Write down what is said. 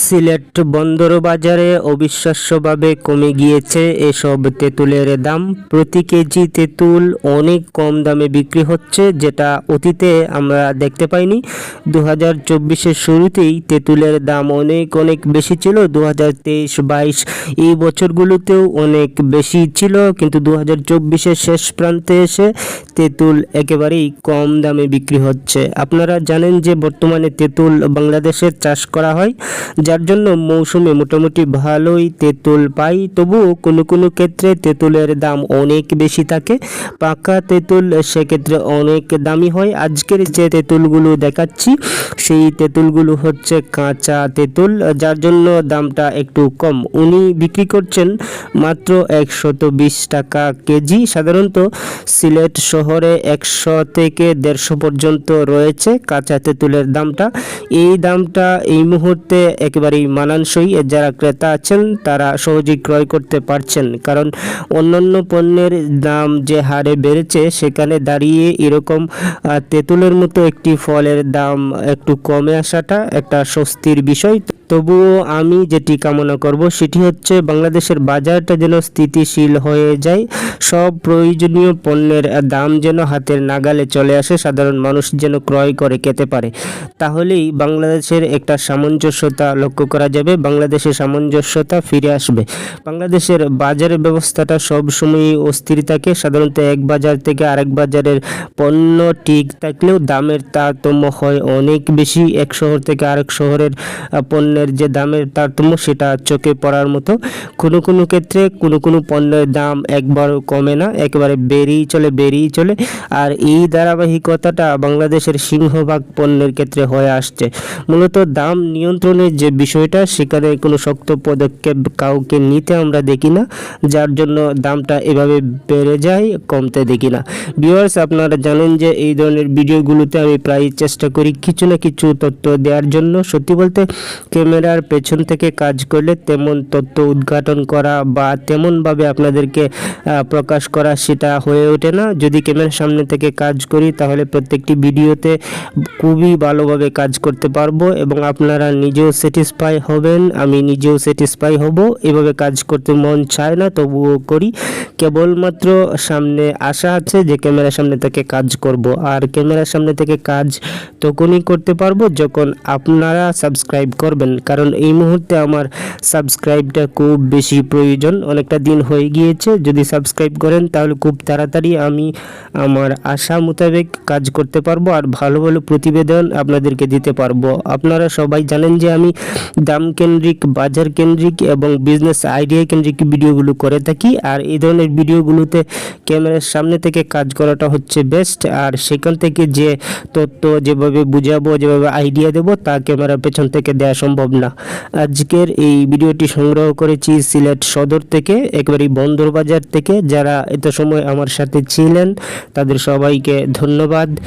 সিলেট বন্দর বাজারে অবিশ্বাস্যভাবে কমে গিয়েছে এসব তেঁতুলের দাম। প্রতি কেজি তেঁতুল অনেক কম দামে বিক্রি হচ্ছে, যেটা অতীতে আমরা দেখতে পাইনি। দু হাজার চব্বিশের শুরুতেই তেঁতুলের দাম অনেক অনেক বেশি ছিল। দু হাজার তেইশ বাইশ এই বছরগুলোতেও অনেক বেশি ছিল। কিন্তু দু হাজার চব্বিশের শেষ প্রান্তে এসে তেঁতুল একেবারেই কম দামে বিক্রি হচ্ছে। আপনারা জানেন যে বর্তমানে তেঁতুল বাংলাদেশের চাষ করা হয়। যার জন্য মৌসুমে মোটামুটি ভালোই তেঁতুল পাই। তবুও কোনো কোনো ক্ষেত্রে তেঁতুলের দাম অনেক বেশি থাকে। পাকা তেঁতুল সেক্ষেত্রে অনেক দামি হয়। আজকের যে তেঁতুলগুলো দেখাচ্ছি, সেই তেঁতুলগুলো হচ্ছে কাঁচা তেঁতুল, যার জন্য দামটা একটু কম। উনি বিক্রি করছেন মাত্র একশত বিশ টাকা কেজি। সাধারণত সিলেট শহরে একশো থেকে দেড়শো পর্যন্ত রয়েছে কাঁচা তেঁতুলের দামটা। এই দামটা এই মুহূর্তে একেবারেই মানানসই। যারা ক্রেতা আছেন, তারা সহজেই ক্রয় করতে পারছেন। কারণ অন্যান্য পণ্যের দাম যে হারে বেড়েছে, সেখানে দাঁড়িয়ে এরকম তেঁতুলের মতো একটি ফলের দাম একটু কমে আসাটা একটা স্বস্তির বিষয়। তবুও আমি যেটি কামনা করব সেটি হচ্ছে বাংলাদেশের বাজারটা যেন স্থিতিশীল হয়ে যায়। সব প্রয়োজনীয় পণ্যের দাম যেন হাতের নাগালে চলে আসে সাধারণ মানুষ যেন ক্রয় করে খেতে পারে। তাহলেই বাংলাদেশের একটা সামঞ্জস্যতা লক্ষ্য করা যাবে বাংলাদেশের সামঞ্জস্যতা ফিরে আসবে। বাংলাদেশের বাজারের ব্যবস্থাটা সব সময়ই অস্থির থাকে সাধারণত এক বাজার থেকে আরেক বাজারের পণ্য ঠিক থাকলেও দামের তারতম্য হয় অনেক বেশি। এক শহর থেকে আরেক শহরের আহ, পণ্যের যে দামের তারতম্য সেটা চোখে পড়ার মতো, কোনো কোনো ক্ষেত্রে কোনো কোনো পণ্যের দাম একবারও কমে না, একেবারে বেড়েই চলে বেড়েই চলে। আর এই ধারাবাহিকতাটা বাংলাদেশের সিংহভাগ পণ্যের ক্ষেত্রে হয়ে আসছে। মূলত দাম নিয়ন্ত্রণের যে বিষয়টা, সেখানে কোনো শক্ত পদক্ষেপ কাউকে নিতে আমরা দেখি না, যার জন্য দামটা এভাবে বেড়ে যায়, কমতে দেখি না। ভিউয়ার্স, আপনারা জানেন যে এই ধরনের ভিডিওগুলোতে আমি প্রায় চেষ্টা করি কিছু না কিছু তথ্য দেওয়ার জন্য। সত্যি বলতে ক্যামেরার পেছন থেকে কাজ করলে তেমন তথ্য উদ্ঘাটন করা বা তেমনভাবে আপনাদেরকে প্রকাশ করা সেটা হয়ে ওঠে না। যদি ক্যামেরার সামনে থেকে কাজ করি, তাহলে প্রত্যেকটি ভিডিওতে খুবই ভালোভাবে কাজ করতে পারব এবং আপনারা নিজেও স্যাটিসফাই হবেন। আমি নিজেও স্যাটিসফাই হব। এভাবে কাজ করতে মন চায় না, তবুও করি। কেবলমাত্র সামনে আশা আছে যে ক্যামেরার সামনে থেকে কাজ করব। আর ক্যামেরার সামনে থেকে কাজ তখনই করতে পারব যখন আপনারা সাবস্ক্রাইব করবেন। কারণ এই মুহূর্তে আমার সাবস্ক্রাইবটা খুব বেশি প্রয়োজন। অনেকটা দিন হয়ে গিয়েছে। যদি সাবস্ক্রাইব করেন তাহলে খুব তাড়াতাড়ি আমি আমার আশা মোতাবেক কাজ করতে পারব আর ভালো ভালো প্রতিবেদন আপনাদেরকে দিতে পারব। আপনারা সবাই জানেন যে আমি দাম কেন্দ্রিক, বাজার কেন্দ্রিক এবং বিজনেস আইডিয়া কেন্দ্রিক ভিডিওগুলো করে থাকি আর এই ধরনের ভিডিওগুলোতে ক্যামেরার সামনে থেকে কাজ করাটা হচ্ছে বেস্ট আর সেখান থেকে যে তথ্য যেভাবে বুঝাবো, যেভাবে আইডিয়া দেবো তা ক্যামেরার পেছন থেকে দেওয়া সম্ভব না। আজকের এই ভিডিওটি সংগ্রহ করেছি সিলেট সদর থেকে, একবারই বন্দরবাজার থেকে। যারা এত সময় আমার সাথে ছিলেন, তাদের সবাইকে ধন্যবাদ।